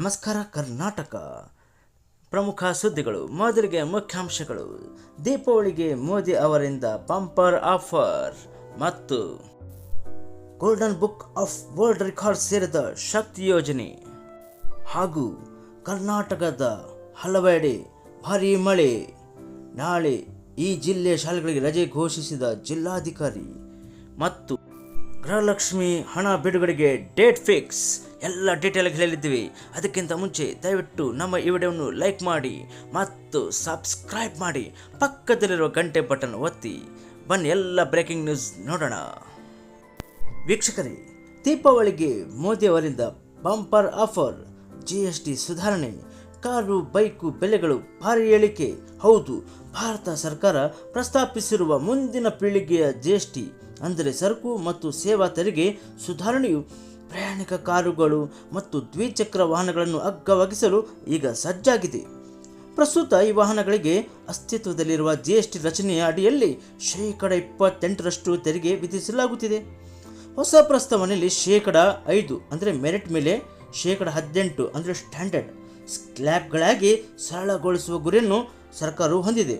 ನಮಸ್ಕಾರ ಕರ್ನಾಟಕ. ಪ್ರಮುಖ ಸುದ್ದಿಗಳು ಮೊದಲಿಗೆ ಮುಖ್ಯಾಂಶಗಳು. ದೀಪಾವಳಿಗೆ ಮೋದಿ ಅವರಿಂದ ಪಂಪರ್ ಆಫರ್. ಮತ್ತು golden book of world record ಸೇರಿದ ಶಕ್ತಿ ಯೋಜನೆ. ಹಾಗೂ ಕರ್ನಾಟಕದ ಹಲವೆಡೆ ಭಾರೀ ಮಳೆ. ನಾಳೆ ಈ ಜಿಲ್ಲೆ ಶಾಲೆಗಳಿಗೆ ರಜೆ ಘೋಷಿಸಿದ ಜಿಲ್ಲಾಧಿಕಾರಿ. ಮತ್ತು ಗೃಹಲಕ್ಷ್ಮಿ ಹಣ ಬಿಡುಗಡೆಗೆ ಡೇಟ್ ಫಿಕ್ಸ್. ಎಲ್ಲ ಡೀಟೇಲ್ ಹೇಳಿದ್ದೀವಿ. ಅದಕ್ಕಿಂತ ಮುಂಚೆ ದಯವಿಟ್ಟು ನಮ್ಮ ಈ ವಿಡಿಯೋವನ್ನು ಲೈಕ್ ಮಾಡಿ ಮತ್ತು ಸಬ್ಸ್ಕ್ರೈಬ್ ಮಾಡಿ. ಪಕ್ಕದಲ್ಲಿರುವ ಗಂಟೆ ಬಟನ್ ಒತ್ತಿ. ಬನ್ನಿ ಎಲ್ಲ ಬ್ರೇಕಿಂಗ್ ನ್ಯೂಸ್ ನೋಡೋಣ. ವೀಕ್ಷಕರೇ, ದೀಪಾವಳಿಗೆ ಮೋದಿ ಅವರಿಂದ bumper offer G S T ಸುಧಾರಣೆ, ಕಾರು, ಬೈಕು ಬೆಲೆಗಳು ಭಾರಿ ಇಳಿಕೆ ಹೌದು, ಭಾರತ ಸರ್ಕಾರ ಪ್ರಸ್ತಾಪಿಸಿರುವ ಮುಂದಿನ ಪೀಳಿಗೆಯ ಜಿ ಎಸ್ ಟಿ ಅಂದರೆ ಸರಕು ಮತ್ತು ಸೇವಾ ತೆರಿಗೆ ಸುಧಾರಣೆಯು ಪ್ರಯಾಣಿಕ ಕಾರುಗಳು ಮತ್ತು ದ್ವಿಚಕ್ರ ವಾಹನಗಳನ್ನು ಅಗ್ಗವಾಗಿಸಲು ಈಗ ಸಜ್ಜಾಗಿದೆ. ಪ್ರಸ್ತುತ ಈ ವಾಹನಗಳಿಗೆ ಅಸ್ತಿತ್ವದಲ್ಲಿರುವ ಜಿ ಎಸ್ ಟಿ ರಚನೆಯ ಅಡಿಯಲ್ಲಿ ಶೇಕಡ ಇಪ್ಪತ್ತೆಂಟರಷ್ಟು ತೆರಿಗೆ ವಿಧಿಸಲಾಗುತ್ತಿದೆ. ಹೊಸ ಪ್ರಸ್ತಾವನೆಯಲ್ಲಿ ಶೇಕಡ ಐದು ಅಂದರೆ ಮೆರಿಟ್ ಮೇಲೆ ಶೇಕಡ ಹದಿನೆಂಟು ಅಂದರೆ ಸ್ಟ್ಯಾಂಡರ್ಡ್ ಸ್ಲ್ಯಾಬ್ಗಳಾಗಿ ಸರಳಗೊಳಿಸುವ ಗುರಿಯನ್ನು ಸರ್ಕಾರವು ಹೊಂದಿದೆ.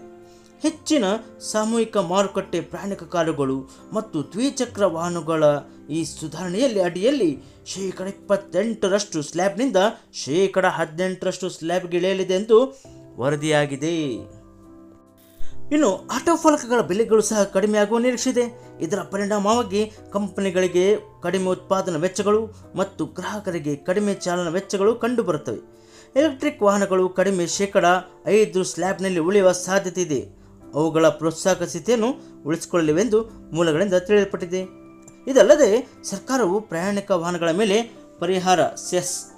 ಹೆಚ್ಚಿನ ಸಾಮೂಹಿಕ ಮಾರುಕಟ್ಟೆ ಪ್ರಯಾಣಿಕ ಕಾರುಗಳು ಮತ್ತು ದ್ವಿಚಕ್ರ ವಾಹನಗಳ ಈ ಸುಧಾರಣೆಯಲ್ಲಿ ಅಡಿಯಲ್ಲಿ ಶೇಕಡ ಇಪ್ಪತ್ತೆಂಟರಷ್ಟು ಸ್ಲ್ಯಾಬ್ನಿಂದ ಶೇಕಡ ಹದಿನೆಂಟರಷ್ಟು ಸ್ಲ್ಯಾಬ್ಗೆ ಇಳಿಯಲಿದೆ ಎಂದು ವರದಿಯಾಗಿದೆ. ಇನ್ನು ಆಟೋ ಫಲಕಗಳ ಬೆಲೆಗಳು ಸಹ ಕಡಿಮೆಯಾಗುವ ನಿರೀಕ್ಷೆ ಇದೆ ಇದರ ಪರಿಣಾಮವಾಗಿ ಕಂಪನಿಗಳಿಗೆ ಕಡಿಮೆ ಉತ್ಪಾದನಾ ವೆಚ್ಚಗಳು ಮತ್ತು ಗ್ರಾಹಕರಿಗೆ ಕಡಿಮೆ ಚಾಲನಾ ವೆಚ್ಚಗಳು ಕಂಡುಬರುತ್ತವೆ. ಎಲೆಕ್ಟ್ರಿಕ್ ವಾಹನಗಳು ಕಡಿಮೆ ಶೇಕಡ ಐದು ಸ್ಲ್ಯಾಬ್ನಲ್ಲಿ ಉಳಿಯುವ ಸಾಧ್ಯತೆ ಇದೆ. ಅವುಗಳ ಪ್ರೋತ್ಸಾಹಕ ಸ್ಥಿತಿಯನ್ನು ಉಳಿಸಿಕೊಳ್ಳಲಿವೆಂದು ಮೂಲಗಳಿಂದ ತಿಳಿಯಲ್ಪಟ್ಟಿದೆ. ಇದಲ್ಲದೆ, ಸರ್ಕಾರವು ಪ್ರಯಾಣಿಕ ವಾಹನಗಳ ಮೇಲೆ ಪರಿಹಾರ ಸೆಸ್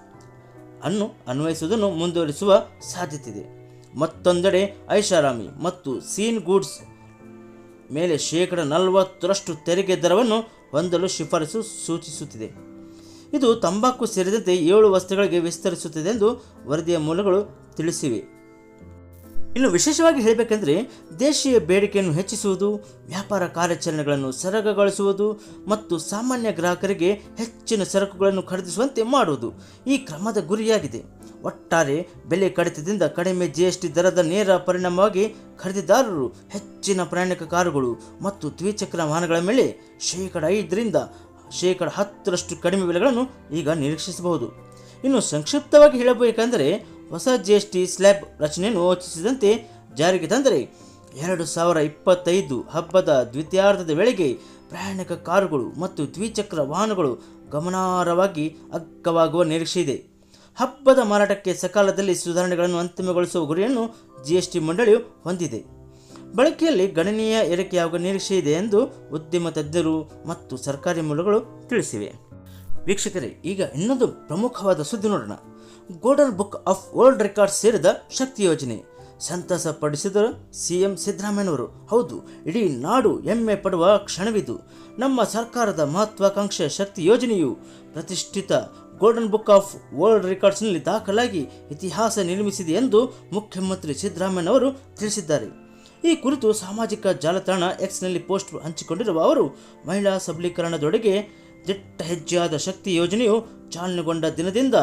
ಅನ್ನು ಅನ್ವಯಿಸುವುದನ್ನು ಮುಂದುವರಿಸುವ ಸಾಧ್ಯತೆ ಇದೆ ಮತ್ತೊಂದೆಡೆ, ಐಷಾರಾಮಿ ಮತ್ತು ಸೀನ್ ಗೂಡ್ಸ್ ಮೇಲೆ ಶೇಕಡ ನಲವತ್ತರಷ್ಟು ತೆರಿಗೆ ದರವನ್ನು ಹೊಂದಲು ಶಿಫಾರಸು ಸೂಚಿಸುತ್ತಿದೆ. ಇದು ತಂಬಾಕು ಸೇರಿದಂತೆ ಏಳು ವಸ್ತುಗಳಿಗೆ ವಿಸ್ತರಿಸುತ್ತಿದೆ ಎಂದು ವರದಿಯ ಮೂಲಗಳು ತಿಳಿಸಿವೆ. ಇನ್ನು ವಿಶೇಷವಾಗಿ ಹೇಳಬೇಕೆಂದರೆ ದೇಶೀಯ ಬೇಡಿಕೆಯನ್ನು ಹೆಚ್ಚಿಸುವುದು, ವ್ಯಾಪಾರ ಕಾರ್ಯಾಚರಣೆಗಳನ್ನು ಸರಗಗೊಳಿಸುವುದು ಮತ್ತು ಸಾಮಾನ್ಯ ಗ್ರಾಹಕರಿಗೆ ಹೆಚ್ಚಿನ ಸರಕುಗಳನ್ನು ಖರೀದಿಸುವಂತೆ ಮಾಡುವುದು ಈ ಕ್ರಮದ ಗುರಿಯಾಗಿದೆ. ಒಟ್ಟಾರೆ ಬೆಲೆ ಕಡಿತದಿಂದ ಕಡಿಮೆ ಜಿ ಎಸ್ ಟಿ ದರದ ನೇರ ಪರಿಣಾಮವಾಗಿ ಖರೀದಿದಾರರು ಹೆಚ್ಚಿನ ಪ್ರಯಾಣಿಕ ಕಾರುಗಳು ಮತ್ತು ದ್ವಿಚಕ್ರ ವಾಹನಗಳ ಮೇಲೆ ಶೇಕಡ ಐದರಿಂದ ಶೇಕಡ ಹತ್ತರಷ್ಟು ಕಡಿಮೆ ಬೆಲೆಗಳನ್ನು ಈಗ ನಿರೀಕ್ಷಿಸಬಹುದು. ಇನ್ನು ಸಂಕ್ಷಿಪ್ತವಾಗಿ ಹೇಳಬೇಕೆಂದರೆ ಹೊಸ ಜಿ ಎಸ್ ಟಿ ಸ್ಲ್ಯಾಬ್ ರಚನೆಯನ್ನು ಯೋಚಿಸಿದಂತೆ ಜಾರಿಗೆ ತಂದರೆ ಎರಡು ಸಾವಿರ ಇಪ್ಪತ್ತೈದು ಹಬ್ಬದ ದ್ವಿತೀಯಾರ್ಧದ ವೇಳೆಗೆ ಪ್ರಯಾಣಿಕ ಕಾರುಗಳು ಮತ್ತು ದ್ವಿಚಕ್ರ ವಾಹನಗಳು ಗಮನಾರ್ಹವಾಗಿ ಅಗ್ಗವಾಗುವ ನಿರೀಕ್ಷೆ ಇದೆ. ಹಬ್ಬದ ಮಾರಾಟಕ್ಕೆ ಸಕಾಲದಲ್ಲಿ ಸುಧಾರಣೆಗಳನ್ನು ಅಂತಿಮಗೊಳಿಸುವ ಗುರಿಯನ್ನು ಜಿ ಎಸ್ ಟಿ ಮಂಡಳಿಯು ಹೊಂದಿದೆ. ಬಳಕೆಯಲ್ಲಿ ಗಣನೀಯ ಏರಿಕೆಯಾಗುವ ನಿರೀಕ್ಷೆ ಇದೆ ಎಂದು ಉದ್ಯಮ ತಜ್ಞರು ಮತ್ತು ಸರ್ಕಾರಿ ಮೂಲಗಳು ತಿಳಿಸಿವೆ. ವೀಕ್ಷಕರೇ, ಈಗ ಇನ್ನೊಂದು ಪ್ರಮುಖವಾದ ಸುದ್ದಿ ನೋಡೋಣ. Golden book of world record ಸೇರಿದ ಶಕ್ತಿ ಯೋಜನೆ. ಸಂತಸ ಸಿ ಸಿಎಂ ಸಿದ್ದರಾಮಯ್ಯನವರು, ಹೌದು, ಇಡೀ ನಾಡು ಹೆಮ್ಮೆ ಪಡುವ ಕ್ಷಣವಿದು. ನಮ್ಮ ಸರ್ಕಾರದ ಮಹತ್ವಾಕಾಂಕ್ಷೆ ಶಕ್ತಿ ಯೋಜನೆಯು ಪ್ರತಿಷ್ಠಿತ ಗೋಲ್ಡನ್ ಬುಕ್ ಆಫ್ ವರ್ಲ್ಡ್ ರೆಕಾರ್ಡ್ಸ್ನಲ್ಲಿ ದಾಖಲಾಗಿ ಇತಿಹಾಸ ನಿರ್ಮಿಸಿದೆ ಎಂದು ಮುಖ್ಯಮಂತ್ರಿ ಸಿದ್ದರಾಮಯ್ಯನವರು ತಿಳಿಸಿದ್ದಾರೆ. ಈ ಕುರಿತು ಸಾಮಾಜಿಕ ಜಾಲತಾಣ ಎಕ್ಸ್ನಲ್ಲಿ ಪೋಸ್ಟ್ ಹಂಚಿಕೊಂಡಿರುವ ಅವರು, ಮಹಿಳಾ ಸಬಲೀಕರಣದೊಡೆಗೆ ದಿಟ್ಟ ಹೆಜ್ಜೆಯಾದ ಶಕ್ತಿ ಯೋಜನೆಯು ಚಾಲನೆಗೊಂಡ ದಿನದಿಂದ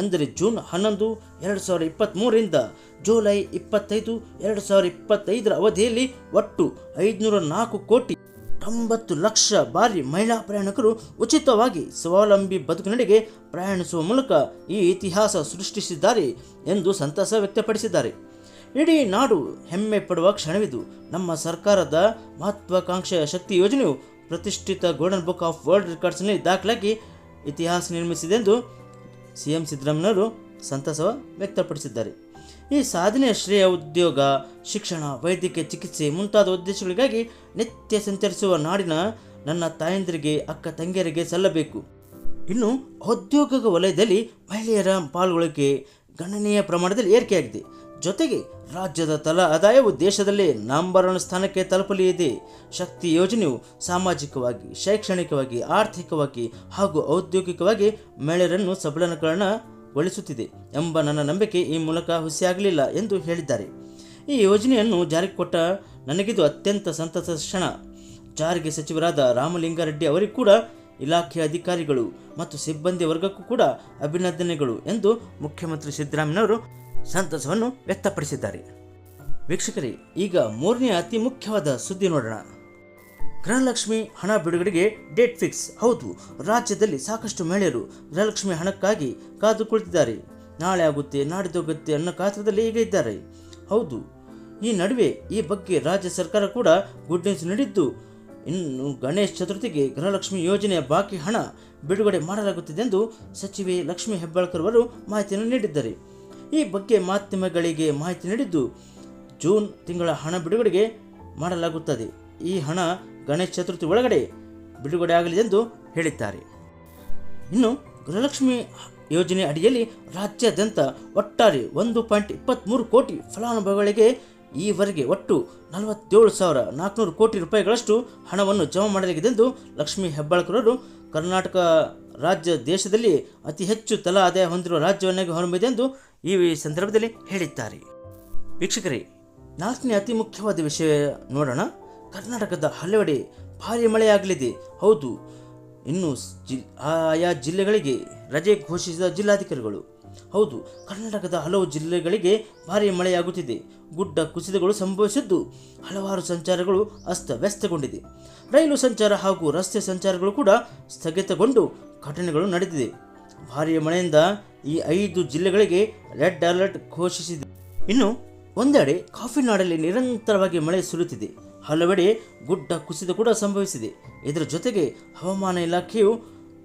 ಅಂದರೆ ಜೂನ್ ಹನ್ನೊಂದು, ಎರಡು ಸಾವಿರದ ಇಪ್ಪತ್ತ್ಮೂರರಿಂದ ಜುಲೈ ಇಪ್ಪತ್ತೈದು, ಎರಡು ಸಾವಿರದ ಇಪ್ಪತ್ತೈದರ ಅವಧಿಯಲ್ಲಿ ಒಟ್ಟು ಐದುನೂರ ನಾಲ್ಕು ಕೋಟಿ ತೊಂಬತ್ತು ಲಕ್ಷ ಬಾರಿ ಮಹಿಳಾ ಪ್ರಯಾಣಿಕರು ಉಚಿತವಾಗಿ ಸ್ವಾವಲಂಬಿ ಬದುಕಿನಡೆಗೆ ಪ್ರಯಾಣಿಸುವ ಮೂಲಕ ಈ ಇತಿಹಾಸ ಸೃಷ್ಟಿಸಿದ್ದಾರೆ ಎಂದು ಸಂತಸ ವ್ಯಕ್ತಪಡಿಸಿದ್ದಾರೆ. ಇಡೀ ನಾಡು ಹೆಮ್ಮೆ ಪಡುವ ಕ್ಷಣವಿದು. ನಮ್ಮ ಸರ್ಕಾರದ ಮಹತ್ವಾಕಾಂಕ್ಷೆಯ ಶಕ್ತಿ ಯೋಜನೆಯು ಪ್ರತಿಷ್ಠಿತ ಗೋಲ್ಡನ್ ಬುಕ್ ಆಫ್ ವರ್ಲ್ಡ್ ರೆಕಾರ್ಡ್ಸ್ನಲ್ಲಿ ದಾಖಲಾಗಿ ಇತಿಹಾಸ ನಿರ್ಮಿಸಿದೆ ಎಂದು ಸಿ ಎಂ ಸಿದ್ದರಾಮಯ್ಯವರು ಸಂತಸ ವ್ಯಕ್ತಪಡಿಸಿದ್ದಾರೆ. ಈ ಸಾಧನೆಯ ಶ್ರೇಯ ಉದ್ಯೋಗ, ಶಿಕ್ಷಣ, ವೈದ್ಯಕೀಯ ಚಿಕಿತ್ಸೆ ಮುಂತಾದ ಉದ್ದೇಶಗಳಿಗಾಗಿ ನಿತ್ಯ ಸಂಚರಿಸುವ ನಾಡಿನ ನನ್ನ ತಾಯಂದಿರಿಗೆ, ಅಕ್ಕ ತಂಗಿಯರಿಗೆ ಸಲ್ಲಬೇಕು. ಇನ್ನು ಔದ್ಯೋಗಿಕ ವಲಯದಲ್ಲಿ ಮಹಿಳೆಯರ ಪಾಲ್ಗೊಳ್ಳಿಕೆ ಗಣನೀಯ ಪ್ರಮಾಣದಲ್ಲಿ ಏರಿಕೆಯಾಗಿದೆ. ಜೊತೆಗೆ ರಾಜ್ಯದ ತಲಾ ಆದಾಯವು ದೇಶದಲ್ಲೇ ನಂಬರ್ ಒನ್ ಸ್ಥಾನಕ್ಕೆ ತಲುಪಲಿದೆ. ಶಕ್ತಿ ಯೋಜನೆಯು ಸಾಮಾಜಿಕವಾಗಿ, ಶೈಕ್ಷಣಿಕವಾಗಿ, ಆರ್ಥಿಕವಾಗಿ ಹಾಗೂ ಔದ್ಯೋಗಿಕವಾಗಿ ಮಹಿಳೆಯರನ್ನು ಸಬಲೀಕರಣಗೊಳಿಸುತ್ತಿದೆ ಎಂಬ ನನ್ನ ನಂಬಿಕೆ ಈ ಮೂಲಕ ಹುಸಿಯಾಗಲಿಲ್ಲ ಎಂದು ಹೇಳಿದ್ದಾರೆ. ಈ ಯೋಜನೆಯನ್ನು ಜಾರಿಗೆ ಕೊಟ್ಟ ನನಗಿದು ಅತ್ಯಂತ ಸಂತಸ ಕ್ಷಣ. ಜಾರಿಗೆ ಸಚಿವರಾದ ರಾಮಲಿಂಗಾರೆಡ್ಡಿ ಅವರಿಗೂ ಕೂಡ ಇಲಾಖೆ ಅಧಿಕಾರಿಗಳು ಮತ್ತು ಸಿಬ್ಬಂದಿ ವರ್ಗಕ್ಕೂ ಕೂಡ ಅಭಿನಂದನೆಗಳು ಎಂದು ಮುಖ್ಯಮಂತ್ರಿ ಸಿದ್ದರಾಮಯ್ಯನವರು ಸಂತಸವನ್ನು ವ್ಯಕ್ತಪಡಿಸಿದ್ದಾರೆ. ವೀಕ್ಷಕರೇ, ಈಗ ಮೂರನೇ ಅತಿ ಮುಖ್ಯವಾದ ಸುದ್ದಿ ನೋಡೋಣ. ಗೃಹಲಕ್ಷ್ಮಿ ಹಣ ಬಿಡುಗಡೆಗೆ ಡೇಟ್ ಫಿಕ್ಸ್. ಹೌದು, ರಾಜ್ಯದಲ್ಲಿ ಸಾಕಷ್ಟು ಮಹಿಳೆಯರು ಗೃಹಲಕ್ಷ್ಮಿ ಹಣಕ್ಕಾಗಿ ಕಾದು ಕುಳಿತಿದ್ದಾರೆ. ನಾಳೆ ಆಗುತ್ತೆ ನಾಡಿದೋಗುತ್ತೆ ಅನ್ನೋ ಕಾತ್ರದಲ್ಲಿ ಈಗ ಇದ್ದಾರೆ. ಹೌದು, ಈ ನಡುವೆ ಈ ಬಗ್ಗೆ ರಾಜ್ಯ ಸರ್ಕಾರ ಕೂಡ ಗುಡ್ ನ್ಯೂಸ್ ನೀಡಿದ್ದು, ಇನ್ನು ಗಣೇಶ್ ಚತುರ್ಥಿಗೆ ಗೃಹಲಕ್ಷ್ಮಿ ಯೋಜನೆಯ ಬಾಕಿ ಹಣ ಬಿಡುಗಡೆ ಮಾಡಲಾಗುತ್ತಿದೆ ಎಂದು ಸಚಿವೆ ಲಕ್ಷ್ಮೀ ಹೆಬ್ಬಾಳ್ಕರ್ ಅವರು ಮಾಹಿತಿಯನ್ನು ನೀಡಿದ್ದಾರೆ. ಈ ಬಗ್ಗೆ ಮಾಧ್ಯಮಗಳಿಗೆ ಮಾಹಿತಿ ನೀಡಿದ್ದು ಜೂನ್ ತಿಂಗಳ ಹಣ ಬಿಡುಗಡೆಗೆ ಮಾಡಲಾಗುತ್ತದೆ. ಈ ಹಣ ಗಣೇಶ ಚತುರ್ಥಿ ಒಳಗಡೆ ಬಿಡುಗಡೆ ಆಗಲಿದೆ ಎಂದು ಹೇಳಿದ್ದಾರೆ. ಇನ್ನು ಗೃಹಲಕ್ಷ್ಮಿ ಯೋಜನೆ ಅಡಿಯಲ್ಲಿ ರಾಜ್ಯಾದ್ಯಂತ ಒಟ್ಟಾರೆ ಒಂದು ಪಾಯಿಂಟ್ ಇಪ್ಪತ್ತ್ಮೂರು ಕೋಟಿ ಫಲಾನುಭವಿಗಳಿಗೆ ಈವರೆಗೆ ಒಟ್ಟು ನಲವತ್ತೇಳು ಸಾವಿರ ನಾಲ್ಕುನೂರು ಕೋಟಿ ರೂಪಾಯಿಗಳಷ್ಟು ಹಣವನ್ನು ಜಮಾ ಮಾಡಲಾಗಿದೆ ಎಂದು ಲಕ್ಷ್ಮೀ ಹೆಬ್ಬಾಳ್ಕರರು ಕರ್ನಾಟಕ ರಾಜ್ಯ ದೇಶದಲ್ಲಿ ಅತಿ ಹೆಚ್ಚು ತಲಾ ಆದಾಯ ಹೊಂದಿರುವ ರಾಜ್ಯವನ್ನಾಗಿ ಹೊರಬಿದೆ ಎಂದು ಈ ಸಂದರ್ಭದಲ್ಲಿ ಹೇಳಿದ್ದಾರೆ. ವೀಕ್ಷಕರೇ, ನಾಲ್ಕನೇ ಅತಿ ಮುಖ್ಯವಾದ ವಿಷಯ ನೋಡೋಣ. ಕರ್ನಾಟಕದ ಹಲವೆಡೆ ಭಾರಿ ಮಳೆಯಾಗಲಿದೆ. ಹೌದು, ಇನ್ನು ಜಿ, ಆಯಾ ಜಿಲ್ಲೆಗಳಿಗೆ ರಜೆ ಘೋಷಿಸಿದ ಜಿಲ್ಲಾಧಿಕಾರಿಗಳು. ಹೌದು, ಕರ್ನಾಟಕದ ಹಲವು ಜಿಲ್ಲೆಗಳಿಗೆ ಭಾರಿ ಮಳೆಯಾಗುತ್ತಿದೆ. ಗುಡ್ಡ ಕುಸಿತಗಳು ಸಂಭವಿಸಿದ್ದು ಹಲವಾರು ಸಂಚಾರಗಳು ಅಸ್ತವ್ಯಸ್ತಗೊಂಡಿದೆ. ರೈಲು ಸಂಚಾರ ಹಾಗೂ ರಸ್ತೆ ಸಂಚಾರಗಳು ಕೂಡ ಸ್ಥಗಿತಗೊಂಡು ಘಟನೆಗಳು ನಡೆದಿದೆ. ಭಾರಿ ಮಳೆಯಿಂದ ಈ ಐದು ಜಿಲ್ಲೆಗಳಿಗೆ ರೆಡ್ ಅಲರ್ಟ್ ಘೋಷಿಸಿದೆ. ಇನ್ನು ಒಂದೆಡೆ ಕಾಫಿ ನಾಡಲ್ಲಿ ನಿರಂತರವಾಗಿ ಮಳೆ ಸುರಿಯುತ್ತಿದೆ. ಹಲವೆಡೆ ಗುಡ್ಡ ಕುಸಿತ ಕೂಡ ಸಂಭವಿಸಿದೆ. ಇದರ ಜೊತೆಗೆ ಹವಾಮಾನ ಇಲಾಖೆಯು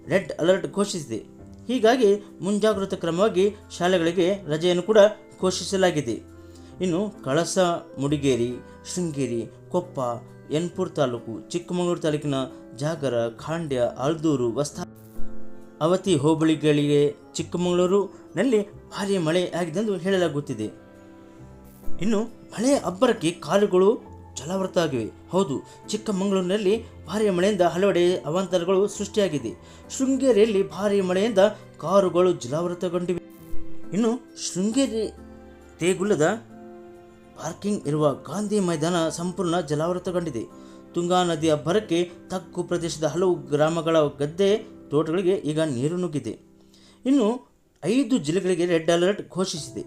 ರೆಡ್ ಅಲರ್ಟ್ ಘೋಷಿಸಿದೆ. ಹೀಗಾಗಿ ಮುಂಜಾಗ್ರತಾ ಕ್ರಮವಾಗಿ ಶಾಲೆಗಳಿಗೆ ರಜೆಯನ್ನು ಕೂಡ ಘೋಷಿಸಲಾಗಿದೆ. ಇನ್ನು ಕಳಸ, ಮುಡಿಗೇರಿ, ಶೃಂಗೇರಿ, ಕೊಪ್ಪ ಎನ್ಪುರ್ ತಾಲೂಕು, ಚಿಕ್ಕಮಗಳೂರು ತಾಲೂಕಿನ ಜಾಗರ, ಖಾಂಡ್ಯ, ಆಲ್ದೂರು, ವಸ್ತಾ ಅವತಿ ಹೋಬಳಿಗಳಿಗೆ ಚಿಕ್ಕಮಗಳೂರಿನಲ್ಲಿ ಭಾರಿ ಮಳೆ ಆಗಿದೆಂದು ಹೇಳಲಾಗುತ್ತಿದೆ. ಇನ್ನು ಮಳೆಯ ಅಬ್ಬರಕ್ಕೆ ಕಾಲುಗಳು ಜಲಾವೃತ ಆಗಿವೆ ಹೌದು, ಚಿಕ್ಕಮಗಳೂರಿನಲ್ಲಿ ಭಾರಿ ಮಳೆಯಿಂದ ಹಲವೆಡೆ ಅವಾಂತರಗಳು ಸೃಷ್ಟಿಯಾಗಿದೆ. ಶೃಂಗೇರಿಯಲ್ಲಿ ಭಾರಿ ಮಳೆಯಿಂದ ಕಾರುಗಳು ಜಲಾವೃತಗೊಂಡಿವೆ. ಇನ್ನು ಶೃಂಗೇರಿ ದೇಗುಲದ ಪಾರ್ಕಿಂಗ್ ಇರುವ ಗಾಂಧಿ ಮೈದಾನ ಸಂಪೂರ್ಣ ಜಲಾವೃತಗೊಂಡಿದೆ. ತುಂಗಾ ನದಿಯ ಅಬ್ಬರಕ್ಕೆ ತಗ್ಗು ಪ್ರದೇಶದ ಹಲವು ಗ್ರಾಮಗಳ ಗದ್ದೆ ತೋಟಗಳಿಗೆ ಈಗ ನೀರು ನುಗ್ಗಿದೆ. ಇನ್ನು ಐದು ಜಿಲ್ಲೆಗಳಿಗೆ ರೆಡ್ ಅಲರ್ಟ್ ಘೋಷಿಸಿದೆ.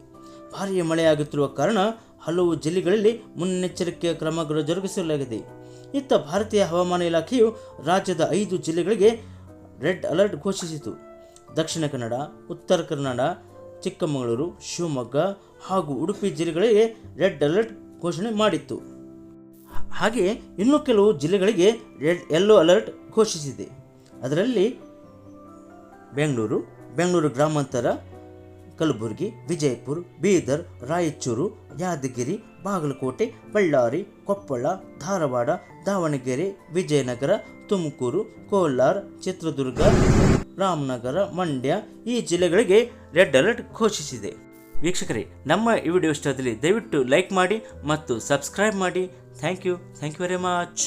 ಭಾರೀ ಮಳೆಯಾಗುತ್ತಿರುವ ಕಾರಣ ಹಲವು ಜಿಲ್ಲೆಗಳಲ್ಲಿ ಮುನ್ನೆಚ್ಚರಿಕೆಯ ಕ್ರಮಗಳು ಜರುಗಿಸಲಾಗಿದೆ. ಇತ್ತ ಭಾರತೀಯ ಹವಾಮಾನ ಇಲಾಖೆಯು ರಾಜ್ಯದ ಐದು ಜಿಲ್ಲೆಗಳಿಗೆ ರೆಡ್ ಅಲರ್ಟ್ ಘೋಷಿಸಿತು. ದಕ್ಷಿಣ ಕನ್ನಡ, ಉತ್ತರ ಕನ್ನಡ ಚಿಕ್ಕಮಗಳೂರು, ಶಿವಮೊಗ್ಗ ಹಾಗೂ ಉಡುಪಿ ಜಿಲ್ಲೆಗಳಿಗೆ ರೆಡ್ ಅಲರ್ಟ್ ಘೋಷಣೆ ಮಾಡಿತ್ತು. ಹಾಗೆಯೇ ಇನ್ನೂ ಕೆಲವು ಜಿಲ್ಲೆಗಳಿಗೆ ರೆಡ್ ಯೆಲ್ಲೋ ಅಲರ್ಟ್ ಘೋಷಿಸಿದೆ. ಅದರಲ್ಲಿ ಬೆಂಗಳೂರು ಬೆಂಗಳೂರು ಗ್ರಾಮಾಂತರ, ಕಲಬುರಗಿ, ವಿಜಯಪುರ, ಬೀದರ್, ರಾಯಚೂರು, ಯಾದಗಿರಿ, ಬಾಗಲಕೋಟೆ, ಬಳ್ಳಾರಿ, ಕೊಪ್ಪಳ, ಧಾರವಾಡ, ದಾವಣಗೆರೆ, ವಿಜಯನಗರ, ತುಮಕೂರು, ಕೋಲಾರ, ಚಿತ್ರದುರ್ಗ, ರಾಮನಗರ, ಮಂಡ್ಯ ಈ ಜಿಲ್ಲೆಗಳಿಗೆ ರೆಡ್ ಅಲರ್ಟ್ ಘೋಷಿಸಿದೆ. ವೀಕ್ಷಕರೇ, ನಮ್ಮ ಈ ವಿಡಿಯೋ ಇಷ್ಟದಲ್ಲಿ ದಯವಿಟ್ಟು ಲೈಕ್ ಮಾಡಿ ಮತ್ತು ಸಬ್ಸ್ಕ್ರೈಬ್ ಮಾಡಿ. Thank you. Thank you very much.